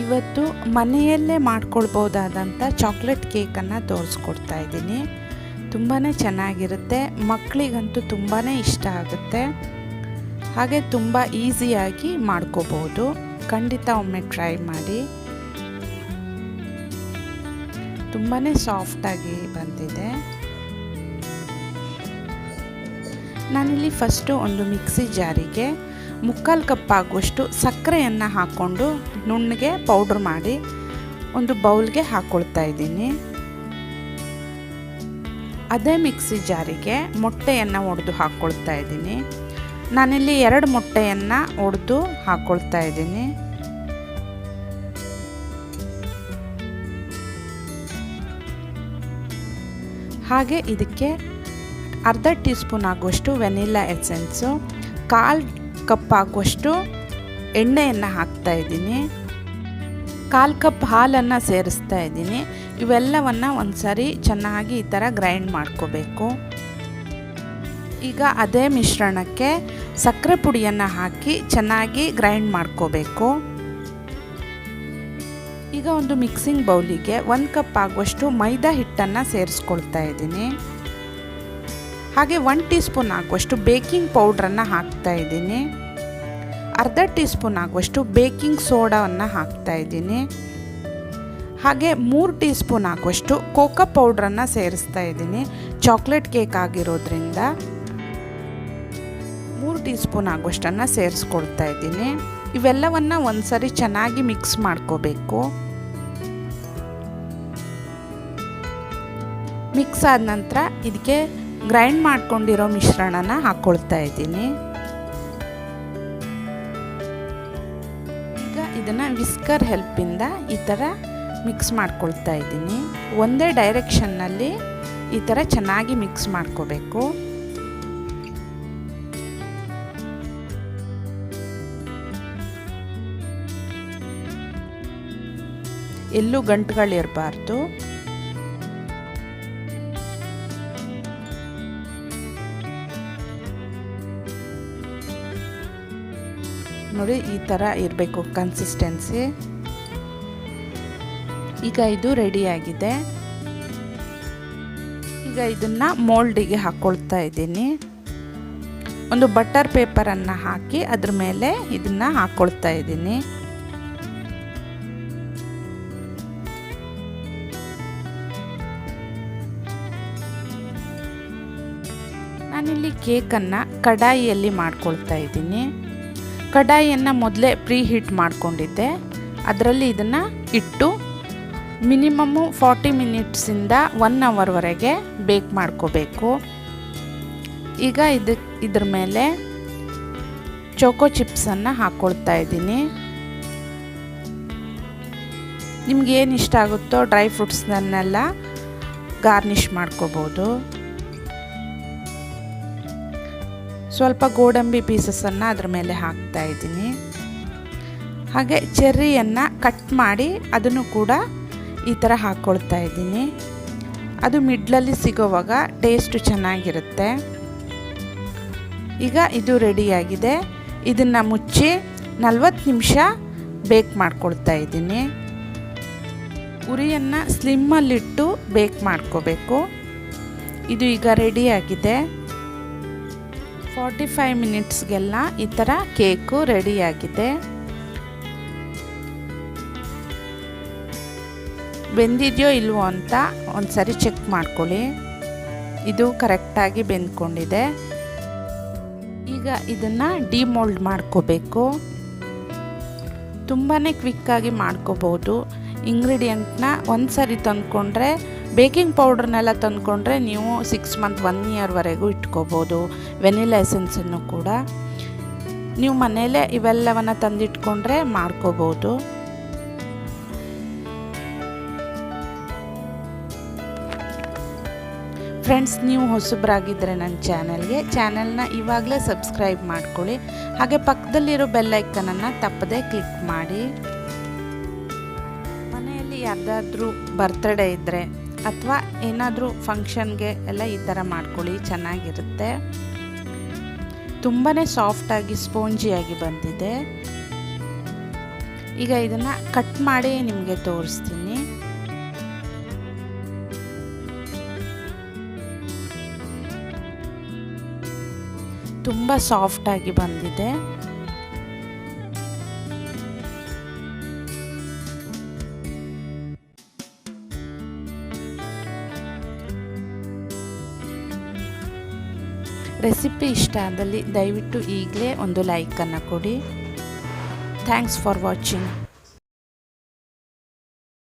ಇವತ್ತು ಮನೆಯಲ್ಲೇ ಮಾಡ್ಕೊಳ್ಬೋದಾದಂಥ ಚಾಕ್ಲೇಟ್ ಕೇಕನ್ನು ತೋರಿಸ್ಕೊಡ್ತಾ ಇದ್ದೀನಿ. ತುಂಬಾ ಚೆನ್ನಾಗಿರುತ್ತೆ. ಮಕ್ಕಳಿಗಂತೂ ತುಂಬಾ ಇಷ್ಟ ಆಗುತ್ತೆ. ಹಾಗೆ ತುಂಬ ಈಸಿಯಾಗಿ ಮಾಡ್ಕೋಬೋದು. ಖಂಡಿತ ಒಮ್ಮೆ ಟ್ರೈ ಮಾಡಿ. ತುಂಬಾ ಸಾಫ್ಟಾಗಿ ಬಂದಿದೆ. ನಾನಿಲ್ಲಿ ಫಸ್ಟು ಒಂದು ಮಿಕ್ಸಿ ಜಾರಿಗೆ ಮುಕ್ಕಾಲು ಕಪ್ಪಾಗುವಷ್ಟು ಸಕ್ಕರೆಯನ್ನು ಹಾಕ್ಕೊಂಡು ನುಣ್ಣಗೆ ಪೌಡ್ರ್ ಮಾಡಿ ಒಂದು ಬೌಲ್ಗೆ ಹಾಕ್ಕೊಳ್ತಾ ಇದ್ದೀನಿ. ಅದೇ ಮಿಕ್ಸಿ ಜಾರಿಗೆ ಮೊಟ್ಟೆಯನ್ನು ಒಡೆದು ಹಾಕ್ಕೊಳ್ತಾ ಇದ್ದೀನಿ. ನಾನಿಲ್ಲಿ ಎರಡು ಮೊಟ್ಟೆಯನ್ನು ಒಡೆದು ಹಾಕ್ಕೊಳ್ತಾ ಇದ್ದೀನಿ. ಹಾಗೆ ಇದಕ್ಕೆ ಅರ್ಧ ಟೀ ಸ್ಪೂನ್ ಆಗುವಷ್ಟು ವೆನಿಲ್ಲಾ ಎಸೆನ್ಸು, ಕಾಲು ಕಪ್ ಆಗುವಷ್ಟು ಎಣ್ಣೆಯನ್ನು ಹಾಕ್ತಾ ಇದ್ದೀನಿ. ಕಾಲು ಕಪ್ ಹಾಲನ್ನು ಸೇರಿಸ್ತಾ ಇದ್ದೀನಿ. ಇವೆಲ್ಲವನ್ನು ಒಂದು ಸಾರಿ ಚೆನ್ನಾಗಿ ಈ ಥರ ಗ್ರೈಂಡ್ ಮಾಡ್ಕೋಬೇಕು. ಈಗ ಅದೇ ಮಿಶ್ರಣಕ್ಕೆ ಸಕ್ಕರೆ ಪುಡಿಯನ್ನು ಹಾಕಿ ಚೆನ್ನಾಗಿ ಗ್ರೈಂಡ್ ಮಾಡ್ಕೋಬೇಕು. ಈಗ ಒಂದು ಮಿಕ್ಸಿಂಗ್ ಬೌಲಿಗೆ ಒಂದು ಕಪ್ ಆಗುವಷ್ಟು ಮೈದಾ ಹಿಟ್ಟನ್ನು ಸೇರಿಸ್ಕೊಳ್ತಾ ಇದ್ದೀನಿ. ಹಾಗೆ ಒನ್ ಟೀ ಸ್ಪೂನ್ ಆಗುವಷ್ಟು ಬೇಕಿಂಗ್ ಪೌಡ್ರನ್ನು ಹಾಕ್ತಾ ಇದ್ದೀನಿ. ಅರ್ಧ ಟೀ ಸ್ಪೂನ್ ಆಗುವಷ್ಟು ಬೇಕಿಂಗ್ ಸೋಡಾವನ್ನು ಹಾಕ್ತಾ ಇದ್ದೀನಿ. ಹಾಗೆ ಮೂರು ಟೀ ಸ್ಪೂನ್ ಆಗುವಷ್ಟು ಕೋಕೋ ಪೌಡ್ರನ್ನು ಸೇರಿಸ್ತಾ ಇದ್ದೀನಿ. ಚಾಕ್ಲೇಟ್ ಕೇಕ್ ಆಗಿರೋದ್ರಿಂದ ಮೂರು ಟೀ ಸ್ಪೂನ್ ಆಗುವಷ್ಟನ್ನು ಸೇರಿಸ್ಕೊಳ್ತಾ ಇದ್ದೀನಿ. ಇವೆಲ್ಲವನ್ನು ಒಂದ್ಸರಿ ಚೆನ್ನಾಗಿ ಮಿಕ್ಸ್ ಮಾಡ್ಕೋಬೇಕು. ಮಿಕ್ಸ್ ಆದ ನಂತರ ಇದಕ್ಕೆ ಗ್ರೈಂಡ್ ಮಾಡ್ಕೊಂಡಿರೋ ಮಿಶ್ರಣನ ಹಾಕ್ಕೊಳ್ತಾ ಇದ್ದೀನಿ. ಈಗ ಇದನ್ನು ವಿಸ್ಕರ್ ಹೆಲ್ಪಿಂದ ಈ ಥರ ಮಿಕ್ಸ್ ಮಾಡ್ಕೊಳ್ತಾ ಇದ್ದೀನಿ. ಒಂದೇ ಡೈರೆಕ್ಷನ್ನಲ್ಲಿ ಈ ಥರ ಚೆನ್ನಾಗಿ ಮಿಕ್ಸ್ ಮಾಡ್ಕೋಬೇಕು. ಎಲ್ಲೂ ಗಂಟುಗಳಿರಬಾರ್ದು. ನೋಡಿ, ಈ ಥರ ಇರಬೇಕು ಕನ್ಸಿಸ್ಟೆನ್ಸಿ ಈಗ ಇದು ರೆಡಿಯಾಗಿದೆ ಈಗ ಇದನ್ನು ಮೋಲ್ಡಿಗೆ ಹಾಕ್ಕೊಳ್ತಾ ಇದ್ದೀನಿ. ಒಂದು ಬಟರ್ ಪೇಪರನ್ನು ಹಾಕಿ ಅದ್ರ ಮೇಲೆ ಇದನ್ನು ಹಾಕ್ಕೊಳ್ತಾ ಇದ್ದೀನಿ. ನಾನಿಲ್ಲಿ ಕೇಕನ್ನು ಕಡಾಯಿಯಲ್ಲಿ ಮಾಡ್ಕೊಳ್ತಾ ಇದ್ದೀನಿ. ಕಡಾಯಿಯನ್ನು ಮೊದಲೇ ಪ್ರೀ ಹೀಟ್ ಮಾಡಿಕೊಂಡಿದ್ದೆ. ಅದರಲ್ಲಿ ಇದನ್ನು ಇಟ್ಟು ಮಿನಿಮಮ್ಮು ಫಾರ್ಟಿ ಮಿನಿಟ್ಸಿಂದ ಒನ್ ಅವರ್ವರೆಗೆ ಬೇಕ್ ಮಾಡ್ಕೋಬೇಕು. ಈಗ ಇದು, ಇದ್ರ ಮೇಲೆ ಚೋಕೋ ಚಿಪ್ಸನ್ನು ಹಾಕ್ಕೊಳ್ತಾ ಇದ್ದೀನಿ. ನಿಮ್ಗೆ ಏನು ಇಷ್ಟ ಆಗುತ್ತೋ ಡ್ರೈ ಫ್ರೂಟ್ಸ್ನನ್ನೆಲ್ಲ ಗಾರ್ನಿಷ್ ಮಾಡ್ಕೋಬೋದು. ಸ್ವಲ್ಪ ಗೋಡಂಬಿ ಪೀಸಸನ್ನು ಅದ್ರ ಮೇಲೆ ಹಾಕ್ತಾ ಇದ್ದೀನಿ. ಹಾಗೆ ಚೆರ್ರಿಯನ್ನು ಕಟ್ ಮಾಡಿ ಅದನ್ನು ಕೂಡ ಈ ಥರ ಹಾಕ್ಕೊಳ್ತಾ ಇದ್ದೀನಿ. ಅದು ಮಿಡ್ಲಲ್ಲಿ ಸಿಗೋವಾಗ ಟೇಸ್ಟು ಚೆನ್ನಾಗಿರುತ್ತೆ. ಈಗ ಇದು ರೆಡಿಯಾಗಿದೆ. ಇದನ್ನು ಮುಚ್ಚಿ ನಲ್ವತ್ತು ನಿಮಿಷ ಬೇಕ್ ಮಾಡ್ಕೊಳ್ತಾ ಇದ್ದೀನಿ. ಉರಿಯನ್ನು ಸ್ಲಿಮ್ಮಲ್ಲಿಟ್ಟು ಬೇಕ್ ಮಾಡ್ಕೋಬೇಕು. ಇದು ಈಗ ರೆಡಿಯಾಗಿದೆ. ಫಾರ್ಟಿ ಫೈವ್ ಮಿನಿಟ್ಸ್ಗೆಲ್ಲ ಈ ಥರ ಕೇಕು ರೆಡಿಯಾಗಿದೆ. ಬೆಂದಿದೆಯೋ ಇಲ್ವೋ ಅಂತ ಒಂದು ಸರಿ ಚೆಕ್ ಮಾಡ್ಕೊಳ್ಳಿ. ಇದು ಕರೆಕ್ಟಾಗಿ ಬೆಂದ್ಕೊಂಡಿದೆ. ಈಗ ಇದನ್ನು ಡಿಮೋಲ್ಡ್ ಮಾಡ್ಕೋಬೇಕು. ತುಂಬಾ ಕ್ವಿಕ್ಕಾಗಿ ಮಾಡ್ಕೋಬೋದು. ಇಂಗ್ರೀಡಿಯೆಂಟ್ನ ಒಂದು ಸರಿ ತಂದ್ಕೊಂಡ್ರೆ ಬೇಕಿಂಗ್ ಪೌಡ್ರನ್ನೆಲ್ಲ ತಂದುಕೊಂಡ್ರೆ ನೀವು ಸಿಕ್ಸ್ ಮಂತ್ ಒನ್ ಇಯರ್ವರೆಗೂ ಇಟ್ಕೋಬೋದು ವೆನಿಲಾ ಎಸೆನ್ಸನ್ನು ಕೂಡ. ನೀವು ಮನೆಯಲ್ಲೇ ಇವೆಲ್ಲವನ್ನು ತಂದಿಟ್ಕೊಂಡ್ರೆ ಮಾಡ್ಕೋಬೋದು. ಫ್ರೆಂಡ್ಸ್ ನೀವು ಹೊಸಬ್ರಾಗಿದ್ದರೆ ನನ್ನ ಚಾನಲ್ಗೆ, ಚಾನಲ್ನ ಇವಾಗಲೇ ಸಬ್ಸ್ಕ್ರೈಬ್ ಮಾಡ್ಕೊಳ್ಳಿ. ಹಾಗೆ ಪಕ್ಕದಲ್ಲಿರೋ ಬೆಲ್ಲೈಕನನ್ನು ತಪ್ಪದೇ ಕ್ಲಿಕ್ ಮಾಡಿ. ಮನೆಯಲ್ಲಿ ಯಾರ್ದಾದ್ರೂ ಬರ್ತ್ಡೇ ಇದ್ದರೆ ಅಥವಾ ಏನಾದರೂ ಫಂಕ್ಷನ್ಗೆ ಎಲ್ಲ ಈ ಥರ ಮಾಡ್ಕೊಳ್ಳಿ, ಚೆನ್ನಾಗಿರುತ್ತೆ. ತುಂಬಾ ಸಾಫ್ಟಾಗಿ ಸ್ಪೋಂಜಿಯಾಗಿ ಬಂದಿದೆ. ಈಗ ಇದನ್ನು ಕಟ್ ಮಾಡಿ ನಿಮಗೆ ತೋರಿಸ್ತೀನಿ. ತುಂಬ ಸಾಫ್ಟಾಗಿ ಬಂದಿದೆ. ರೆಸಿಪಿ ಇಷ್ಟ ಆದಲ್ಲಿ ದಯವಿಟ್ಟು ಈಗಲೇ ಒಂದು ಲೈಕನ್ನು ಕೊಡಿ. Thanks for watching